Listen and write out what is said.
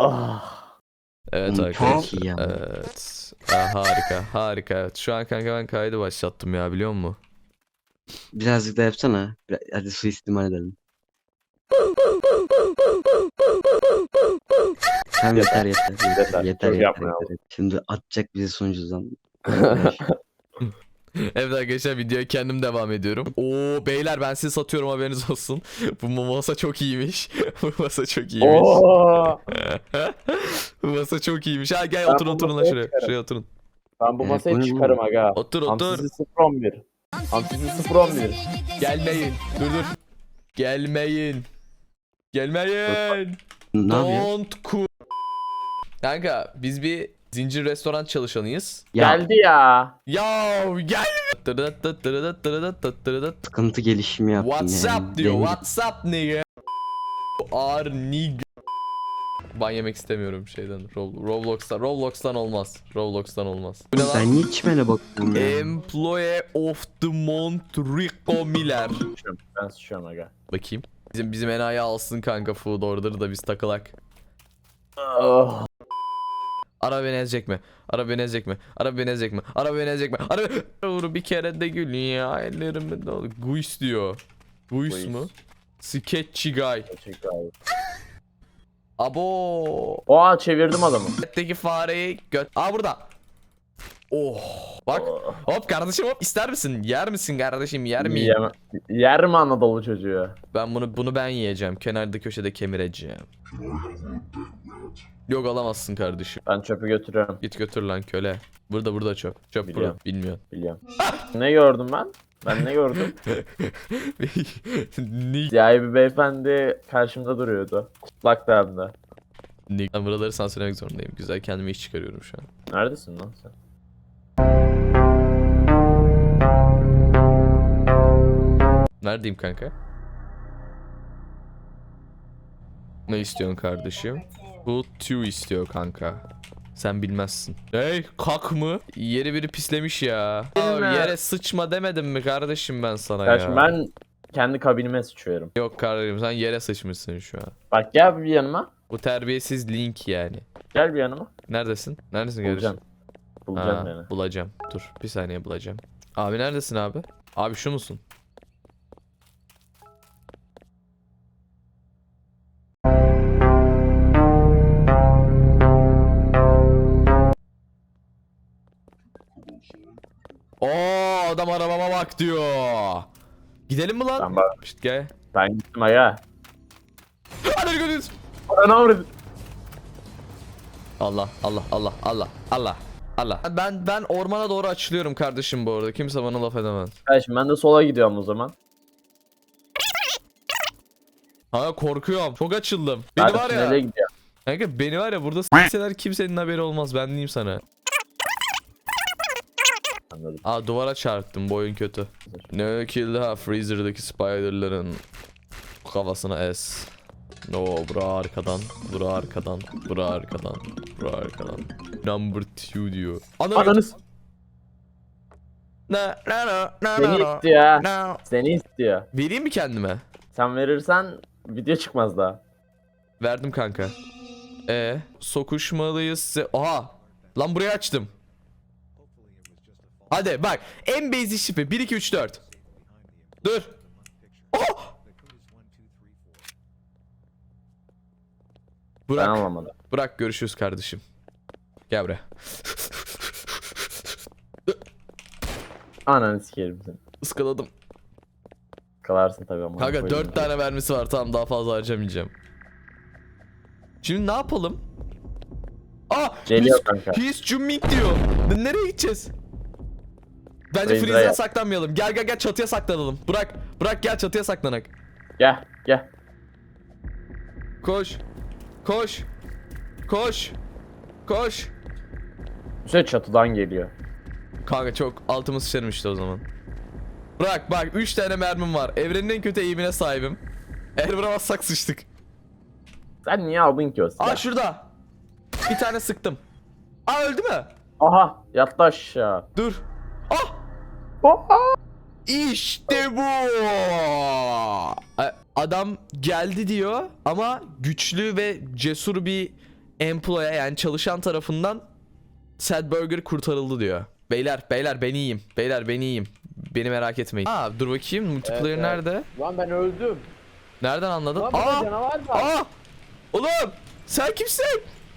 Ah. Evet Oğlum arkadaşlar. çok iyi ya. Evet. Ha, harika harika. Evet. Şu an kanka ben kaydı başlattım ya biliyor musun? Birazcık da yapsana. Biraz- Hadi suistimal edelim. Tamam yeter yeter. Yeter Yeter, yeter çok yeter, yeter. Şimdi atacak bizi sonucudan. Evet arkadaşlar videoya kendim devam ediyorum. Oo beyler ben sizi satıyorum haberiniz olsun. Bu masa çok iyiymiş. Bu masa çok iyiymiş. Oo. Bu masa çok iyiymiş. Ha gel Ben oturun oturun lan şuraya. çıkarım. Şuraya oturun. Ben bu masayı bunu- çıkarım aga. Otur otur. Hamsisi 0-11. Hamsisi 0-11. Gelmeyin. Dur dur. Gelmeyin. Gelmeyin. ne? Don't cool. Kanka biz bir zincir restoran çalışanıyız. Ya Geldi ya. Ya gel. sıkıntı gelişimi yaptın What's yani. diyor. Benim- What's up nigga? Ar nigga. Ban yemek istemiyorum şeyden. Rob- Roblox'tan. Roblox'tan olmaz. Roblox'tan olmaz. Bu ne lan? Ben niye çimene baktım ya? Employee of the Month Rico Miller. Sıçıyorum, Ben sıçıyorum aga. Bakayım. Bizim bizim enayi alsın kanka food order'ı da biz takılak. Oh. Ara beni ezecek mi? Ara beni ezecek mi? Ara beni ezecek mi? Ara beni ezecek mi? Ara Vur bir kere de gül ya ellerimi dolu. Guis diyor. Guis mu? Sketchy guy. Abo. Oha çevirdim adamı. Götteki fareyi göt... Aa burada. Oh. Bak. Oh. Hop kardeşim hop ister misin? Yer misin kardeşim? Yer miyim? Yiyemem. Yer mi Anadolu çocuğu? Ben bunu bunu ben yiyeceğim. Kenarda köşede kemireceğim. Yok alamazsın kardeşim. Ben çöpü götürüyorum. Git götür lan köle. Burada burada çöp. Çöp Biliyorum. burada. Bilmiyorsun. Biliyorum. ne gördüm ben? Ben ne gördüm? Nick. Siyahi bir beyefendi karşımda duruyordu. Kutlakta hem de. Nick. Ben buraları sansürlemek zorundayım. Güzel kendime iş çıkarıyorum şu an. Neredesin lan sen? Neredeyim kanka? Ne istiyorsun kardeşim? Bu two istiyor kanka. Sen bilmezsin. Hey kak mı? Yeri biri pislemiş ya. Abi, yere sıçma demedim mi kardeşim ben sana Kardeşim ya? ben kendi kabinime sıçıyorum. Yok kardeşim sen yere sıçmışsın şu an. Bak gel bir yanıma. Bu terbiyesiz link yani. Gel bir yanıma. Neredesin? Neredesin kardeşim? Bulacağım. Ha, beni. Bulacağım. Dur bir saniye bulacağım. Abi neredesin abi? Abi şu musun? Oo adam arabama bak diyor. Gidelim mi lan? Bak. Şşt gel. Ben gittim aga. Hadi gidiyoruz. Ana avradı. Allah Allah Allah Allah Allah Allah. Ben ben ormana doğru açılıyorum kardeşim bu arada. Kimse bana laf edemez. Kardeşim ben de sola gidiyorum o zaman. Ha korkuyorum. Çok açıldım. Beni Beni var ya. Nereye gidiyor? Kanka beni var ya burada s**seler kimsenin haberi olmaz ben diyeyim sana. Anladım. Aa duvara çarptım bu oyun kötü. Ne kill ha Freezer'daki spiderların kafasına es. No bura arkadan, bura arkadan, bura arkadan, bura arkadan. Number 2 diyor. Ananı Ananız. Na na na na Seni na istiyor. Na. Seni istiyor. Vereyim mi kendime? Sen verirsen video çıkmaz daha. Verdim kanka. E sokuşmalıyız. se- Aha. Lan burayı açtım. Hadi bak. En basic şifre 1 2 3 4. Dur. Oh! Ben Burak. anlamadım. Burak görüşürüz kardeşim. Gel buraya. Ananı sikerim seni. Iskaladım. Kalarsın tabii ama. Kanka Koydum 4 tane vermesi var. Tamam daha fazla harcamayacağım. Şimdi ne yapalım? Aa! Geliyor he's- kanka. He's zooming diyor. Nereye gideceğiz? Bence freeze'e saklanmayalım. Gel gel gel çatıya saklanalım. Bırak. Bırak gel çatıya saklanak. Gel gel. Koş. Koş. Koş. Koş. Üstelik çatıdan geliyor. Kanka çok altımız sıçarım işte o zaman. Bırak bak 3 tane mermim var. Evrenin en kötü eğimine sahibim. Eğer vuramazsak sıçtık. Sen niye aldın ki o silahı? Aa şurada. Bir tane sıktım. Aa öldü mü? Aha yattı aşağı. Dur. Ah! Oha. İşte bu. E, Adam geldi diyor ama güçlü ve cesur bir employee yani çalışan tarafından Sad Burger kurtarıldı diyor. Beyler beyler ben iyiyim. Beyler ben iyiyim. Beni merak etmeyin. Aa dur bakayım multiplayer Evet, nerede? Lan ben öldüm. Nereden anladın? Lan Aa! canavar var. Aa! Oğlum! Sen kimsin?